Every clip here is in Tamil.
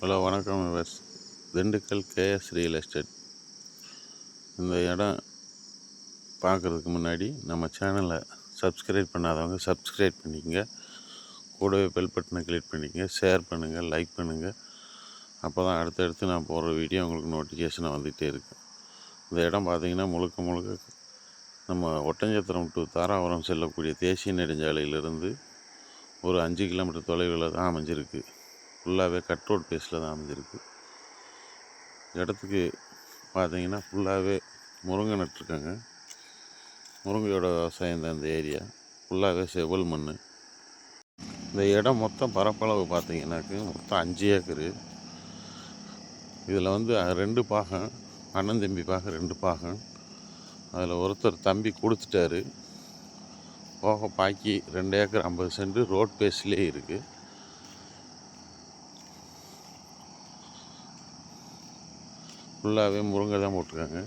ஹலோ வணக்கம் viewers. Dindigul KS real estate. இந்த இடம் பார்க்குறதுக்கு முன்னாடி நம்ம சேனலை சப்ஸ்கிரைப் பண்ணாதவங்க சப்ஸ்கிரைப் பண்ணிக்கங்க. கூடவே பெல் பட்டனை கிளிக் பண்ணிக்கங்க. ஷேர் பண்ணுங்கள் லைக் பண்ணுங்கள் அப்போ தான் அடுத்தடுத்து நான் போடுற வீடியோ உங்களுக்கு நோட்டிஃபிகேஷனாக வந்துகிட்டே இருக்குது இந்த இடம் பார்த்திங்கன்னா முழுக்க முழுக்க நம்ம ஒட்டஞ்சத்திரம் டு தாராபுரம் செல்லக்கூடிய தேசிய நெடுஞ்சாலையிலிருந்து ஒரு அஞ்சு கிலோமீட்டர் தொலைவில் தான் அமைஞ்சிருக்கு. ஃபுல்லாகவே கட் ரோட் பேஸில் தான் அமைஞ்சிருக்கு. இடத்துக்கு பார்த்தீங்கன்னா ஃபுல்லாகவே முருங்கை நட்டுருக்காங்க முருங்கையோட விவசாயம் தான் இந்த ஏரியா ஃபுல்லாகவே செவல் மண் இந்த இடம் மொத்தம் பரப்பளவு பார்த்தீங்கன்னாக்கு மொத்தம் அஞ்சு ஏக்கரு. இதில் வந்து ரெண்டு பாகம் அண்ணன் தம்பி பாகம் ரெண்டு பாகம். அதில் ஒருத்தர் தம்பி கொடுத்துட்டாரு. போக பாக்கி ரெண்டு ஏக்கர் ஐம்பது சென்ட் ரோட் பேஸ்லேயே இருக்குது ஃபுல்லாகவே முருங்கை தான் போட்டிருக்காங்க.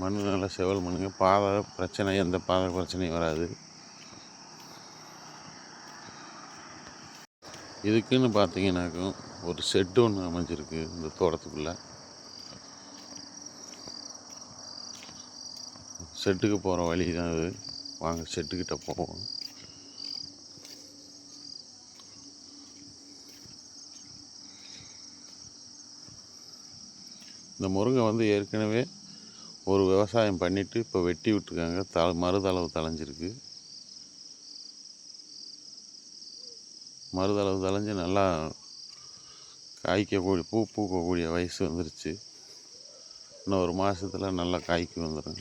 மண் நல்லா செவல் மண்ணுங்க. பாதை பிரச்சனை எந்த பாதை பிரச்சனையும் வராது. இதுக்குன்னு பார்த்தீங்கன்னாக்கும் ஒரு ஷெட்டு ஒன்று அமைஞ்சிருக்கு இந்த தோட்டத்துக்குள்ளே. ஷெட்டுக்கு போகிற வழி தான் அது வாங்க ஷெட்டுக்கிட்ட போவோம். இந்த முருங்கை வந்து ஏற்கனவே ஒரு விவசாயம் பண்ணிவிட்டு இப்போ வெட்டி விட்டுருக்காங்க. த மருதளவு தளைஞ்சிருக்கு மருதளவு தளைஞ்சு நல்லா காய்க்கக்கூடிய பூ பூக்கக்கூடிய வயசு வந்துருச்சு. இன்னும் ஒரு மாதத்தில் நல்லா காய்க்கு வந்துடும்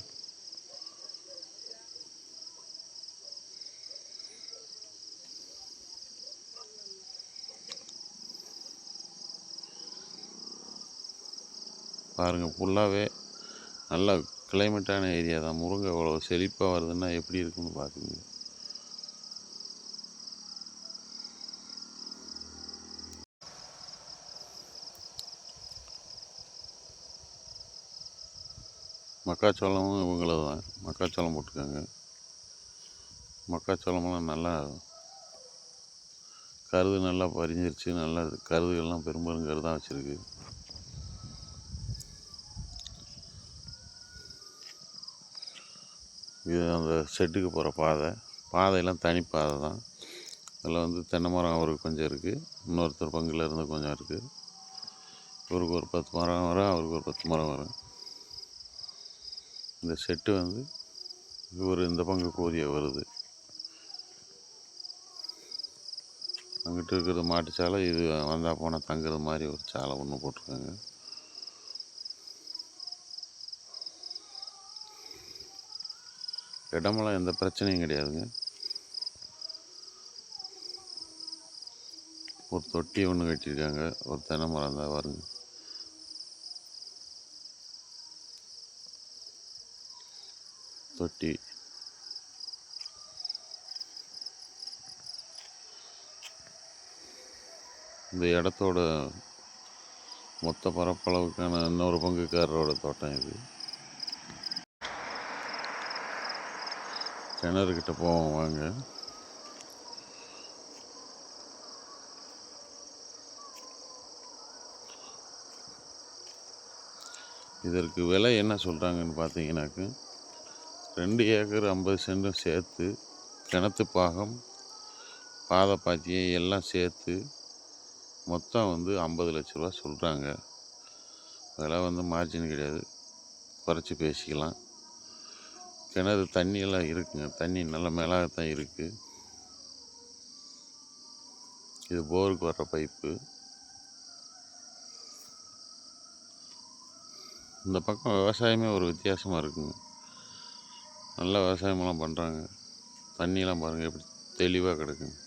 பாருங்கள் ஃபுல்லாகவே நல்ல கிளைமேட்டான ஏரியா தான். முருங்கை அவ்வளோ செழிப்பாக வருதுன்னா எப்படி இருக்குன்னு பார்க்குங்க மக்காச்சோளமும் இவங்களது தான் மக்காச்சோளம் போட்டுக்கோங்க. மக்காச்சோளமெல்லாம் நல்லா கருது நல்லா பறிஞ்சிருச்சு நல்லா கருதுகள்லாம் பெரும்பெரும் கருதாக வச்சுருக்கு. இது அந்த ஷெட்டுக்கு போகிற பாதை. பாதையெல்லாம் தனி பாதை தான். அதில் வந்து தென்னை மரம் அவருக்கு கொஞ்சம் இருக்குது. இன்னொருத்தர் பங்கில் இருந்து கொஞ்சம் இருக்குது. இவருக்கு ஒரு பத்து மரம் வரும் அவருக்கு ஒரு பத்து மரம் வரும். இந்த செட்டு வந்து இவர் இந்த பங்கு கூறிய வருது. அங்கிட்டு இருக்கிறது மாட்டு சாலை இது வந்தால் போனால் தங்குறது மாதிரி ஒரு சாலை ஒன்று போட்டிருக்காங்க. இடமெல்லாம் எந்த பிரச்சனையும் கிடையாதுங்க. ஒரு தொட்டி ஒன்று கட்டியிருக்காங்க. ஒரு தென்னை மரம் தான் வருங்க. தொட்டி. இந்த இடத்தோட மொத்த பரப்பளவுக்கான இன்னொரு பங்குக்காரரோட தோட்டம் இது. கிணறுக்கிட்ட போவோம் வாங்க. இதற்கு விலை என்ன சொல்கிறாங்கன்னு பார்த்தீங்கன்னாக்கு ரெண்டு ஏக்கர் ஐம்பது சென்டும் சேர்த்து கிணத்து பாகம் பாதை பாத்தியை எல்லாம் சேர்த்து மொத்தம் வந்து ஐம்பது லட்ச ரூபா சொல்கிறாங்க விலை வந்து மார்ஜின் கிடையாது. குறைச்சி பேசிக்கலாம். கிணறு தண்ணியெல்லாம் இருக்குங்க. தண்ணி நல்ல மேலாகத்தான் இருக்குது இது போருக்கு வர்ற பைப்பு. இந்த பக்கம் விவசாயமே ஒரு வித்தியாசமாக இருக்குங்க. நல்ல விவசாயமெல்லாம் பண்ணுறாங்க தண்ணியெலாம் பாருங்கள் எப்படி தெளிவாக கிடக்குங்க.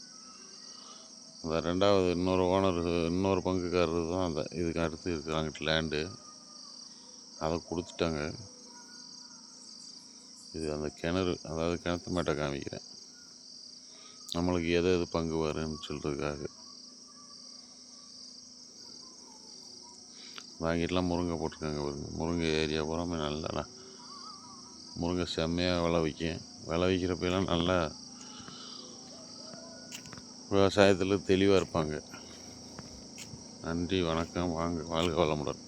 அந்த ரெண்டாவது இன்னொரு ஓனர் இன்னொரு பங்குக்காரர் தான் அந்த இதுக்கு அடுத்து இருக்கிறாங்க லேண்டு அதை கொடுத்துட்டாங்க. இது அந்த கிணறு அதாவது கிணத்து மேட்டை காமிக்கிறேன். நம்மளுக்கு எது எது பங்கு வரும்னு சொல்கிறதுக்காக வாங்கிட்டுலாம் முருங்கை போட்டிருக்காங்க பாருங்க. முருங்கை ஏரியா பூராமே நல்லா முருங்கை செம்மையாக விளை விற்கும் விளை நல்லா விவசாயத்தில் தெளிவாக இருப்பாங்க. நன்றி வணக்கம். வாங்க வாழ்க வளமுடன்.